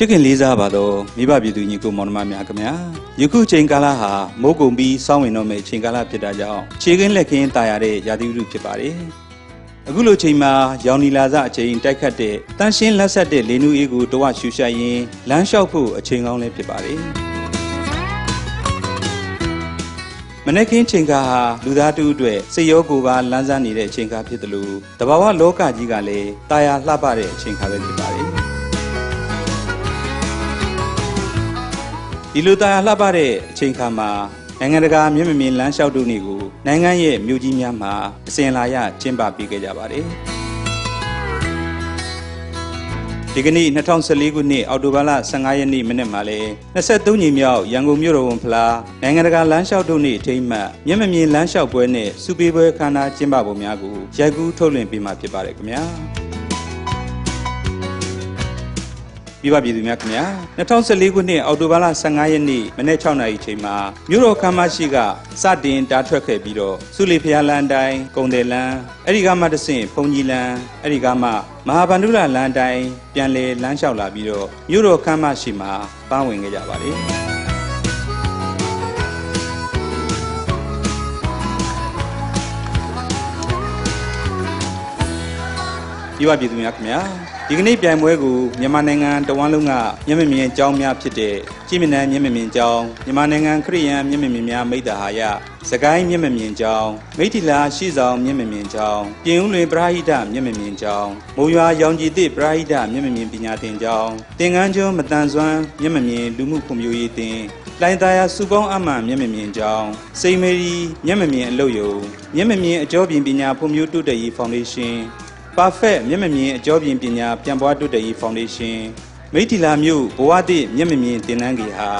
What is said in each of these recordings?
ချစ်ခင်လေးစားပါတော့မိဘပြည်သူညီကိုမောင်နှမများခင်ဗျာယခုချိန်ကာလဟာမိုးကုံပြီးစောင်းဝင်တော့မယ့်ချိန်ကာလဖြစ်တာကြောင့်ခြေကင်းလက်ခင်းတာယာတဲ့ရာသီဥတုဖြစ်ပါတယ်အခုလိုချိန်မှာရောင်နီလာစအချိန်တိုက်ခတ်တဲ့တန်ရှင်းလက်ဆက်တဲ့လေနူအေးကိုတဝရှူရှိုက်ရင်လမ်းလျှောက်ဖို့အချိန်ကောင်းလည်းဖြစ်ပါတယ်မနေ့ကင်းချိန်ကားဟာလူသားတူအတွက်စိတ်ရောကိုယ်ပါလန်းစားနေတဲ့အချိန်ကားဖြစ်တယ်လို့တဘာဝလောကကြီးကလည်းတာယာလှပတဲ့အချိန်ကားပဲဖြစ်ပါတယ် ဒီလိုတာယာလှပတဲ့အချိန်ခါမှာနိုင်ငံတကာမျက်မမြင်လမ်းလျှောက်တို့နေကိုနိုင်ငံရဲ့မြို့ကြီးများမှာအစဉ်လာရကျင်းပပေးခဲ့ကြပါတယ်။ဒီကနေ့2014ခုနှစ်အောက်တိုဘာလ15ရက်နေ့မနေ့မှာလဲ23ညီမြောက်ရန်ကုန်မြို့တော်ဝန်ဖလားနိုင်ငံတကာလမ်းလျှောက်တို့နေ့အထိမ်းအမှတ်မျက်မမြင်လမ်းလျှောက်ပွဲနဲ့စုပေးပွဲခမ်းနားကျင်းပပုံများကိုရိုက်ကူးထုတ်လွှင့်ပေးမှာဖြစ်ပါတယ်ခင်ဗျာ။ ပြပပြည်သူများခင်ဗျာ2014ခုနှစ်အောက်တိုဘာလ15ရက်နေ့မနေ့6နာရီချိန်မှာမြို့တော်ခမ်းမရှိကစတင်တားထွက်ခဲ့ပြီးတော့စုလီဖျားလန်းအတိုင်းကုံတယ်လန်းအဲ့ဒီကမှတဆင့်ဖုန်ကြီးလန်းအဲ့ဒီကမှမဟာဗန္ဓုလလန်းအတိုင်းပြန်လေလမ်းလျှောက်လာပြီးတော့မြို့တော်ခမ်းမရှိမှာပန်းဝင်ခဲ့ကြပါတယ်ပြပပြည်သူများခင်ဗျာ ဒီကနေ့ပြိုင်ပွဲကိုမြန်မာနိုင်ငံတဝန်းလုံးကမျက်မမြင်ကြောင်းများဖြစ်တဲ့ကြည်မြနန်းမျက်မမြင်ကြောင်းမြန်မာနိုင်ငံခရိယန်မျက်မမြင်များမိတ္တဟာယစကိုင်းမျက်မမြင်ကြောင်းမိထီလာရှိဆောင်မျက်မမြင်ကြောင်းပြင်ဦးလွင်ပရာဟိတမျက်မမြင်ကြောင်းမုံရွာရောင်ကြည်သည့်ပရာဟိတမျက်မမြင်ပညာသင်ကြောင်းတင်ကန်းကျွန်းမတန်ဆွမ်းမျက်မမြင်လူမှုဖွံ့ဖြိုးရေးတင်လိုင်သားယာစုပေါင်းအမှန်မျက်မမြင်ကြောင်းစိန်မေရီမျက်မမြင်အလုပ်ယုံမျက်မမြင်အကျော်ပြင်ပညာဖွံ့ဖြိုးတိုးတက်ရေးဖောင်ဒေးရှင်း Perfect မျက်မမြင်အကျော်ပြင်ပညာပြန်ပွားတိုးတက်ရေးဖောင်ဒေးရှင်းမိထီလာမြို့ဘဝတိမျက်မမြင်တင်နန်းကြီးဟာ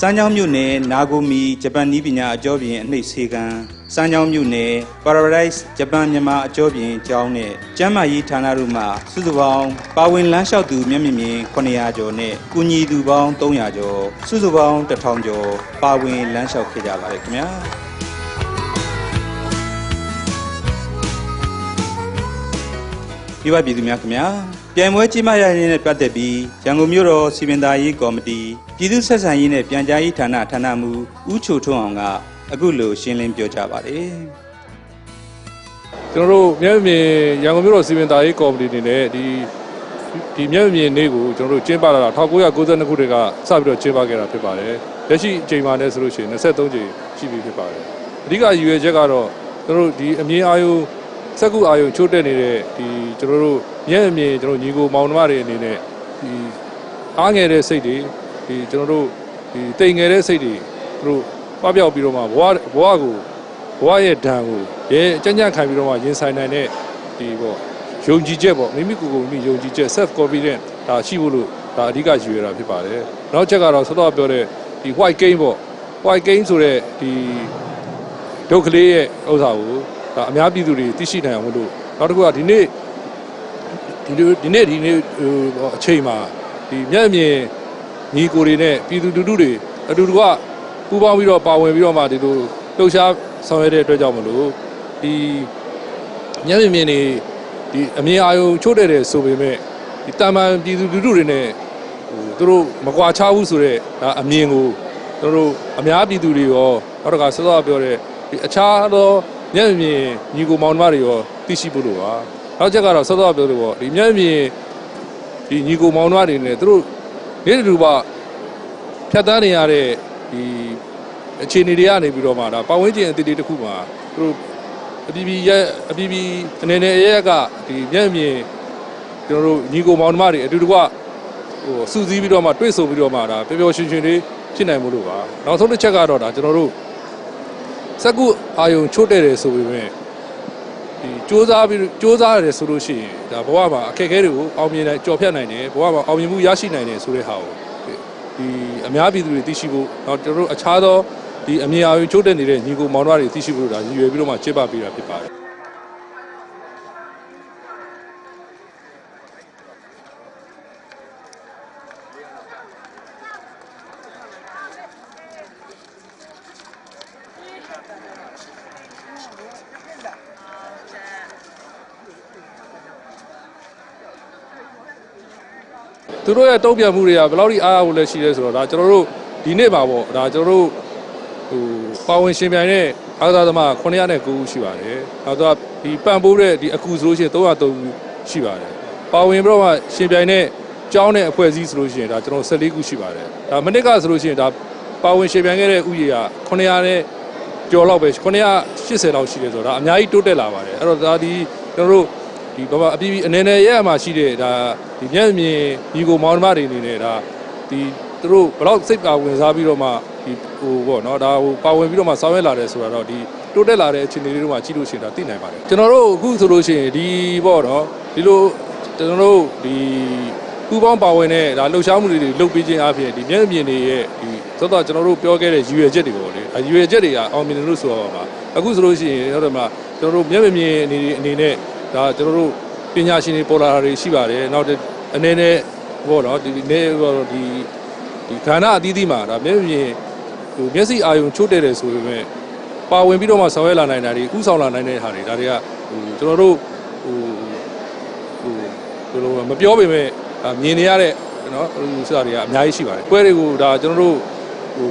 စမ်းချောင်းမြို့နယ်နာဂိုမီဂျပန်နီးပညာအကျော်ပြင်အနှိပ်ဆေးကန်းစမ်းချောင်းမြို့နယ် Paradise ဂျပန်မြန်မာအကျော်ပြင်ကျောင်းနဲ့ကျမ်းမာရေးဌာနတို့မှစုစုပေါင်းပါဝင်လမ်းလျှောက်သူမျက်မမြင်900ကျော်နဲ့ကုညီသူပေါင်း300ကျော်စုစုပေါင်း1000ကျော်ပါဝင်လမ်းလျှောက်ခဲ့ကြပါတယ်ခင်ဗျာ ပြပပြည်သူများခင်ဗျာပြိုင်ပွဲကြီးမားရရင်နဲ့ပတ်သက်ပြီးရန်ကုန်မြို့တော်စီမံသားရေးကော်မတီပြည်သူ့ဆက်ဆံရေးနဲ့ပြန်ကြားရေးဌာနဌာနမှူးဦးချိုထွန်းအောင်ကအခုလိုရှင်းလင်းပြောကြားပါတယ်ကျွန်တော်တို့မြဲမြင်ရန်ကုန်မြို့တော်စီမံသားရေးကော်မတီအနေနဲ့ဒီဒီမြဲမြင်နေ့ကိုကျွန်တော်တို့ကျင်းပလာတာ1992ခုတည်းကစပြီးတော့ကျင်းပခဲ့တာဖြစ်ပါတယ်။လက်ရှိအချိန်မှလည်းဆိုလို့ရှိရင်23ကြိမ်ရှိပြီဖြစ်ပါတယ်။အဓိကရည်ရွယ်ချက်ကတော့ကျွန်တော်တို့ဒီအမြင်အာရုံ စက္ကူအာရုံချိုးတက်နေတဲ့ဒီကျွန်တော်တို့မြဲမြင်ကျွန်တော်ညီကိုမောင်နှမတွေအနေနဲ့ဒီအားငယ်တဲ့စိတ်တွေဒီကျွန်တော်တို့ဒီတိမ်ငယ်တဲ့စိတ်တွေသူတို့ပပျောက်ပြီးတော့မှဘဝဘဝကိုဘဝရဲ့ဓာတ်ကိုရဲအကြံ့ကြံ့ခံပြီးတော့မှရင်ဆိုင်နိုင်တဲ့ဒီပေါ့ယုံကြည်ချက်ပေါ့မိမိကိုယ်ကိုယ်မိမိယုံကြည်ချက် self confidence ဒါရှိဖို့လို့ဒါအဓိကရည်ရွယ်တာဖြစ်ပါတယ်။နောက်ချက်ကတော့စောစောပြောတဲ့ဒီ white game ပေါ့ white game ဆိုတဲ့ဒီဒုက္ခလေးရဲ့ဥစ္စာကို ဒါအများပြည်သူတွေသိရှိနိုင်အောင်လို့နောက်တစ်ခုကဒီနေ့ဒီလိုဒီနေ့ဒီနေ့ဟိုပေါ့အချိန်မှာဒီမျက်မြင်ညီကိုတွေနဲ့ပြည်သူလူထုတွေအတူတူကပူးပေါင်းပြီးတော့ပါဝင်ပြီးတော့မှဒီလိုလှုပ်ရှားဆောင်ရွက်တဲ့အတွက်ကြောင့်မလို့ဒီမျက်မြင်မြင်နေဒီအမြင်အာရုံချို့တဲ့တယ်ဆိုပေမဲ့ဒီတာမန်ပြည်သူလူထုတွေနဲ့ဟိုသူတို့မကွာခြားဘူးဆိုတော့ဒါအမြင်ကိုသူတို့အများပြည်သူတွေရောနောက်တစ်ခါစောစောပြောတဲ့ဒီအခြားသော မျက်မြင်ညီကိုမောင်နှမတွေရောသိရှိဖို့လို့ပါနောက်ချက်ကတော့စောစောပြောလို့ပေါ့ဒီမျက်မြင်ဒီညီကိုမောင်နှမတွေနဲ့သူတို့နေ့တူပါဖြတ်တန်းနေရတဲ့ဒီအခြေအနေတွေကနေပြီးတော့မှဒါပတ်ဝန်းကျင်အသစ်တွေတစ်ခုမှာသူတို့အပြည်ပြည်ရဲ့အပြည်ပြည်အနေနဲ့ရဲရက်ကဒီမျက်မြင်ကျွန်တော်တို့ညီကိုမောင်နှမတွေအတူတကွဟိုစူးစီးပြီးတော့မှတွေ့ဆုံပြီးတော့မှဒါပျော်ပျော်ရွှင်ရွှင်လေးဖြစ်နိုင်မှုလို့ပါနောက်ဆုံးတစ်ချက်ကတော့ဒါကျွန်တော်တို့ စက္ကုအာယုံချို့တဲ့တယ်ဆိုပေမဲ့ဒီစ조사ပြီးစ조사ရတယ်ဆိုလို့ရှိရင်ဒါဘဝမှာအခက်အခဲတွေကိုအောင်မြင်နိုင်ကြော်ဖြတ်နိုင်တယ်ဘဝမှာအောင်မြင်မှုရရှိနိုင်တယ်ဆိုတဲ့ဟာကို ဒီအများပြည်သူတွေသိရှိဖို့နောက်ကျွန်တော်တို့အခြားသောဒီအမြင်အာရုံချိုးတက်နေတဲ့ညီကိုမောင်နှမတွေသိရှိဖို့ဒါရည်ရွယ်ပြီးတော့မှကျင်းပပေးတာဖြစ်ပါတယ် သူတို့ရဲ့တုံ့ပြန်မှုတွေကဘယ်လောက်ထိအားအဖို့လဲရှိလဲဆိုတော့ဒါကျွန်တော်တို့ဒီနေ့ပါပေါ့ဒါကျွန်တော်တို့ဟိုပါဝင်ရှင်ပြိုင်တဲ့အားကစားသမား909ဦးရှိပါတယ်နောက်တော့ဒီပံ့ပိုးတဲ့ဒီအခုဆိုလို့ရှိရင်303ဦးရှိပါတယ်ပါဝင်ပြီးတော့မှရှင်ပြိုင်တဲ့ကျောင်းတဲ့အဖွဲ့အစည်းဆိုလို့ရှိရင်ဒါကျွန်တော်14ခုရှိပါတယ်ဒါမနစ်ကဆိုလို့ရှိရင်ဒါပါဝင်ရှင်ပြိုင်ခဲ့တဲ့ဥယေက900နဲ့ကျော်လောက်ပဲ980လောက်ရှိတယ်ဆိုတော့ဒါအများကြီးတိုးတက်လာပါတယ်အဲ့တော့ဒါဒီကျွန်တော်တို့ ဒီဘာမှအပြည်ပြည်အနေနဲ့ရဲအမှာရှိတဲ့ဒါဒီမျက်မြင်ညီကိုမောင်နှမတွေအနေနဲ့ဒါဒီသူတို့ဘယ်တော့စိတ်ပါဝင်စားပြီးတော့မှဒီဟိုပေါ့နော်ဒါဟိုပါဝင်ပြီးတော့မှဆောင်ရွက်လာတယ်ဆိုတာတော့ဒီတိုးတက်လာတဲ့အခြေအနေလေးတွေမှာကြည့်လို့ရှိရင်ဒါသိနိုင်ပါတယ်ကျွန်တော်တို့အခုဆိုလို့ရှိရင်ဒီပေါ့နော်ဒီလိုကျွန်တော်တို့ဒီပူပေါင်းပါဝင်တဲ့ဒါလှုပ်ရှားမှုတွေလုပ်ပေးခြင်းအပြင်ဒီမျက်မြင်တွေရဲ့ဒီသောတော့ကျွန်တော်တို့ပြောခဲ့တဲ့ရည်ရွယ်ချက်တွေပေါ့လေအဲရည်ရွယ်ချက်တွေကအောင်မြင်တယ်လို့ဆိုရပါမှာအခုဆိုလို့ရှိရင်ဟုတ်တယ်မလားကျွန်တော်တို့မျက်မြင်အနေအနေနဲ့ ဒါကျွန်တော်တို့ပညာရှင်တွေပေါ်လာတာတွေရှိပါတယ်နောက်တစ်အနေနဲ့ဘောနော်ဒီနေဘောဒီဒီခန္ဓာအသီးသီးမှာဒါမျက်မြင်ဟိုမျက်စိအာရုံချိုးတဲ့တယ်ဆိုပေမဲ့ပါဝင်ပြီးတော့မှဆောင်ရွက်လာနိုင်တာတွေဥဆောင်လာနိုင်တဲ့ဟာတွေဒါတွေကဟိုကျွန်တော်တို့ဟိုဟိုဘယ်လိုမပြောပေမဲ့ဒါမြင်နေရတဲ့နော်ဟိုဆိုတာတွေကအများကြီးရှိပါတယ်ပွဲတွေကိုဒါကျွန်တော်တို့ဟို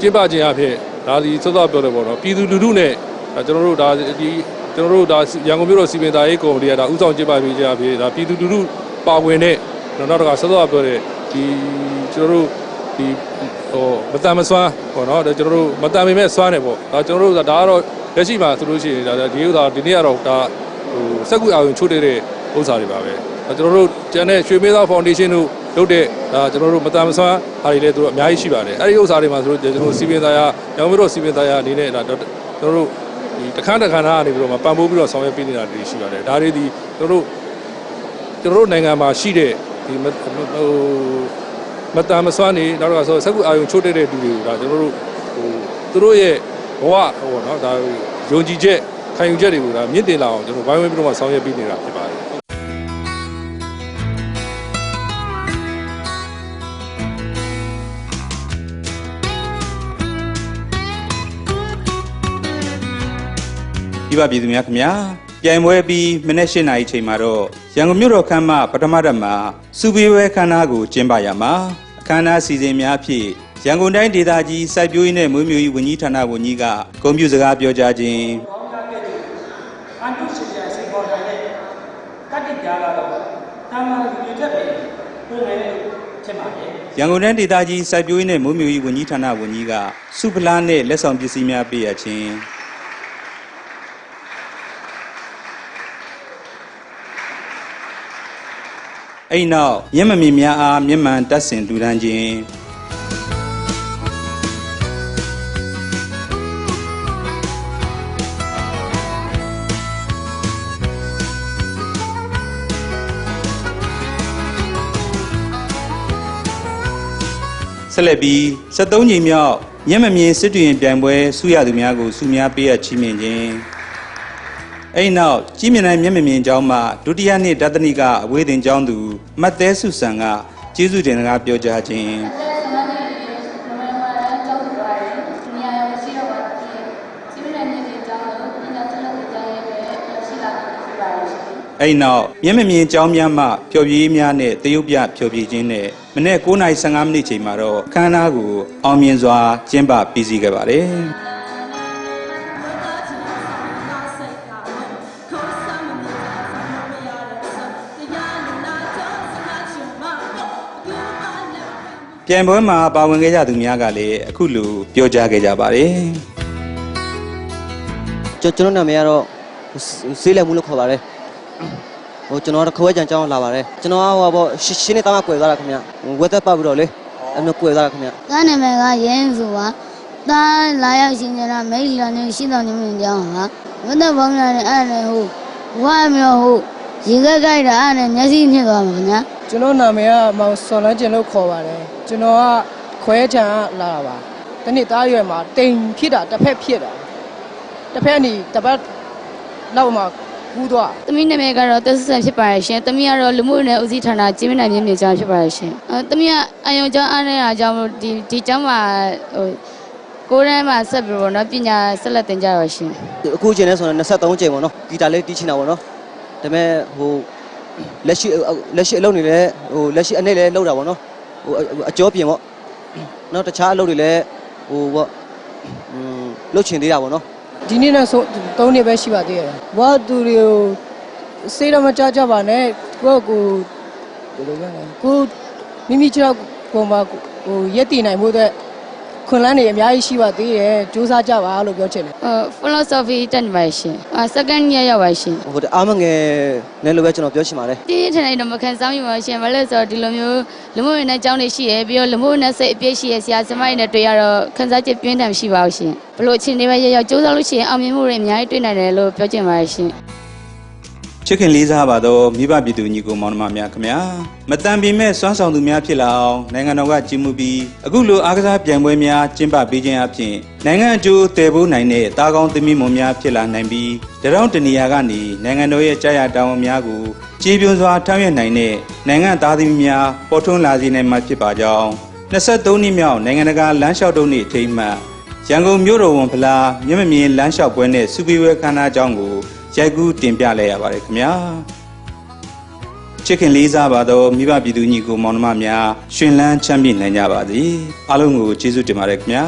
ကျင်းပခြင်းအဖြစ်ဒါဒီစောစောပြောတယ်ပေါ့နော်ပြည်သူလူထုနဲ့ဒါကျွန်တော်တို့ဒါဒီ ကျွန်တော်တို့ဒါရန်ကုန်မြို့တော်စီမံသားရေးကော်မတီကဒါဥဆောင်ကျင်းပပေးကြအဖြစ်ဒါပြည်သူလူထုပါဝင်တဲ့နောက်တော့ကစောစောပြောတဲ့ဒီကျွန်တော်တို့ဒီဟိုမတန်မစွမ်းပေါ့နော်ဒါကျွန်တော်တို့မတန်ပေမဲ့စွမ်းတယ်ပေါ့ဒါကျွန်တော်တို့ဒါကတော့လက်ရှိမှာဆိုလို့ရှိရင်ဒါဒီဥစ္စာဒီနေ့ကတော့ဒါဟိုစက်ကူအာရုံချိုးတဲ့ဥစ္စာတွေပါပဲဒါကျွန်တော်တို့ကျန်တဲ့ရွှေမေးသားဖောင်ဒေးရှင်းတို့လုပ်တဲ့ဒါကျွန်တော်တို့မတန်မစွမ်းဟာတွေလည်းသူတို့အများကြီးရှိပါတယ်အဲ့ဒီဥစ္စာတွေမှာဆိုလို့ကျွန်တော်တို့စီပင်သားရရောင်မတော်စီပင်သားရအနေနဲ့ဒါကျွန်တော်တို့ ဒီတခန်းတခန်းသားကနေပြီးတော့မှပံ့ပိုးပြီးတော့ဆောင်ရွက်ပေးနေတာတွေရှိပါတယ်ဒါတွေဒီကျွန်တော်တို့ကျွန်တော်တို့နိုင်ငံမှာရှိတဲ့ဒီဟိုမတန်မစွမ်းနေနောက်တော့ဆိုစက်ကူအာရုံချိုးတဲ့တဲ့လူတွေကိုဒါကျွန်တော်တို့ဟိုသူတို့ရဲ့ဘဝဟိုနော်ဒါယုံကြည်ချက်ခံယူချက်တွေကိုဒါမြင့်တင်လာအောင်ကျွန်တော်ဝိုင်းဝန်းပြီးတော့မှဆောင်ရွက်ပေးနေတာဖြစ်ပါတယ် ဒီပါပြည်သူများခင်ဗျာပြိုင်ပွဲပြီးမနေ့၈နာရီချိန်မှာတော့ရန်ကုန်မြို့တော်ခမ်းမပထမရက်မှာစူပီဝဲခမ်းနားကိုကျင်းပရမှာအခမ်းအနားစီစဉ်များအဖြစ်ရန်ကုန်တိုင်းဒေသကြီးစိုက်ပျိုးရေးနဲ့မွေးမြူရေးဝန်ကြီးဌာနဝန်ကြီးကဂုဏ်ပြုစကားပြောကြားခြင်းအန်တုရှင်ပြန်စိတ်ပေါ်ထားတဲ့ကတ္တိပြားကတော့တာမန်လူတွေတက်ပြီးပုံမယ်လို့ထင်ပါတယ်ရန်ကုန်တိုင်းဒေသကြီးစိုက်ပျိုးရေးနဲ့မွေးမြူရေးဝန်ကြီးဌာနဝန်ကြီးကစုဖလားနဲ့လက်ဆောင်ပစ္စည်းများပေးရခြင်း အဲ့ဒီနောက်မျက်မမြင်များအားမျက်မှန်တက်ဆင်လူဒန်းခြင်းဆက်လက်ပြီး73ညီမြောက်မျက်မမြင်စစ်တူရင်ပြိုင်ပွဲဆုရသူများကိုဆုများပေးရချီးမြှင့်ခြင်း အဲ့ဒီနောက်ကြီးမြင့်နိုင်မျက်မမြင်ကျောင်းမှဒုတိယနှစ်ဒသနိကအဝေးတင်ကျောင်းသူမတ်သဲစုဆန်ကကျေးဇူးတင်စကားပြောကြားခြင်းအဲ့ဒီနောက်မျက်မမြင်ကျောင်းများမှပျော်ပြရေးများနဲ့တရုတ်ပြပျော်ပြခြင်းနဲ့မနေ့9:15မိနစ်ချိန်မှာတော့အခမ်းအနားကိုအောင်မြင်စွာကျင်းပပြီးစီးခဲ့ပါတယ် ပြိုင်ပွဲမှာပါဝင်ခဲ့ကြသူများကလည်းအခုလိုပြောကြားခဲ့ကြပါတယ်ကျွန်ကျွန်တော်နာမည်ကတော့ဆေးလက်မှုလို့ခေါ်ပါတယ်ဟိုကျွန်တော်တော့ခွဲကြံကြောင်းလာပါတယ်ကျွန်တော်ကဟိုပေါ့ရှင်းရှင်းနေတာမှကွယ်သွားတာခင်ဗျဝက်သက်ပတ်ပြီးတော့လေအဲ့လိုကွယ်သွားတာခင်ဗျသားနာမည်ကရင်းစုပါသားလာရောက်ရှင်နေတာမိတ်လန်နေရှိတော်နေမြင်ကြောင်းဟာဝတ်တဲ့ဘောင်းရတဲ့အဲ့နဲ့ဟိုဝါမျိုးဟိုရေခဲကြိုက်တာအဲ့နဲ့မျက်စိညစ်သွားမှာခင်ဗျာ ကျွန်တော်နာမည်ကမောင်စော်လန်းကျင်လို့ခေါ်ပါတယ်ကျွန်တော်ကခွဲချံကလာတာပါတနေ့သားရွယ်မှာတိမ်ဖြစ်တာတစ်ဖက်ဖြစ်တာတစ်ဖက်နီတစ်ပတ်လောက်မှကူးသွား သမီးနာမည်ကတော့တက်ဆန်ဖြစ်ပါရဲ့ရှင်သမီးကတော့လူမှုနယ်ဦးစီးဌာနကျင်းမနိုင်မြင့်မြင့်ကျောင်းဖြစ်ပါရဲ့ရှင်အဲသမီးကအယုံကျောင်းအားနဲ့အားကြောင့်ဒီဒီကျောင်းမှာဟိုကိုယ်တန်းမှာဆက်ပြီးတော့เนาะပညာဆက်လက်သင်ကြရရှင် အခုချိန်နဲ့ဆိုတော့23ချိန်ပေါ့နော်ဂီတာလေးတီးချင်တာပေါ့နော်ဒါပေမဲ့ဟို လက်ရှိလက်ရှိအလုပ်တွေလည်းဟိုလက်ရှိအနေလည်းလုပ်တာပေါ့နော်ဟိုအကျော်ပြင်ပေါ့နောက်တခြားအလုပ်တွေလည်းဟိုပေါ့อืมလုပ်ချင်သေးတာပေါ့နော်ဒီနေ့နဲ့ဆို၃နှစ်ပဲရှိပါသေးတယ်ဘာသူတွေကိုစေးတော့မကြကြပါနဲ့ကိုယ့်ကိုယ်ဘယ်လိုပြောလဲကိုယ်မိမိချောက်ကိုယ်မှာဟိုရက်တည်နိုင်မှုအတွက် ခွန်လန်းတွေအများကြီးရှိပါသေးတယ်စူးစမ်းကြပါလို့ပြောချင်တယ်ဟို philosophy တက်နေပါရှင်အာ second year ရောက်ပါရှင်ဟိုအားမငယ်နဲ့လို့ပဲကျွန်တော်ပြောချင်ပါတယ်တည်ရထနေတော့မခံစားမိပါဘူးရှင်ဘာလို့လဲဆိုတော့ဒီလိုမျိုးလူမှုရေးနဲ့အကြောင်းတွေရှိရပြီးတော့လူမှုရေးနဲ့စိတ်အပြည့်ရှိရဆရာစမတွေနဲ့တွေ့ရတော့ခံစားချက်ပြင်းထန်ရှိပါဘူးရှင်ဘလို့အခြေအနေပဲရောက်ရောက်စူးစမ်းလို့ရှိရင်အောင်မြင်မှုတွေအများကြီးတွေ့နိုင်တယ်လို့ပြောချင်ပါတယ်ရှင် ချစ်ခင်လေးစားပါသောမိဘပြည်သူညီကိုမောင်နှမများခင်ဗျာမတန်ပေမဲ့စွမ်းဆောင်သူများဖြစ်လာအောင်နိုင်ငံတော်ကကြီးမှုပြီးအခုလိုအားကစားပြိုင်ပွဲများကျင်းပပေးခြင်းအပြင်နိုင်ငံအကျိုးတည်ဖို့နိုင်တဲ့တာကောင်းသမီးမွန်များဖြစ်လာနိုင်ပြီးတရောင်းတနေရာကနေနိုင်ငံတော်ရဲ့ကြာရတောင်းများကိုကြေးပြွန်စွာထမ်းရွက်နိုင်တဲ့နိုင်ငံသားသမီးများပေါ်ထွန်းလာစေနိုင်မှာဖြစ်ပါကြောင်း23နှစ်မြောက်နိုင်ငံတကာလမ်းလျှောက်တုံးနေ့အထိမ်းအမှတ်ရန်ကုန်မြို့တော်ဝန်ဖလားမျက်မမြင်လမ်းလျှောက်ပွဲနဲ့စုပေးဝဲခမ်းနားကြောင်းကို ရိုက်ကူးတင်ပြလိုက်ရပါတယ်ခင်ဗျာချစ်ခင်လေးစားပါသောမိဘပြည်သူညီကိုမောင်နှမများရှင်လန်းချမ်းမြေ့နိုင်ကြပါစေအားလုံးကိုကျေးဇူးတင်ပါတယ်ခင်ဗျာ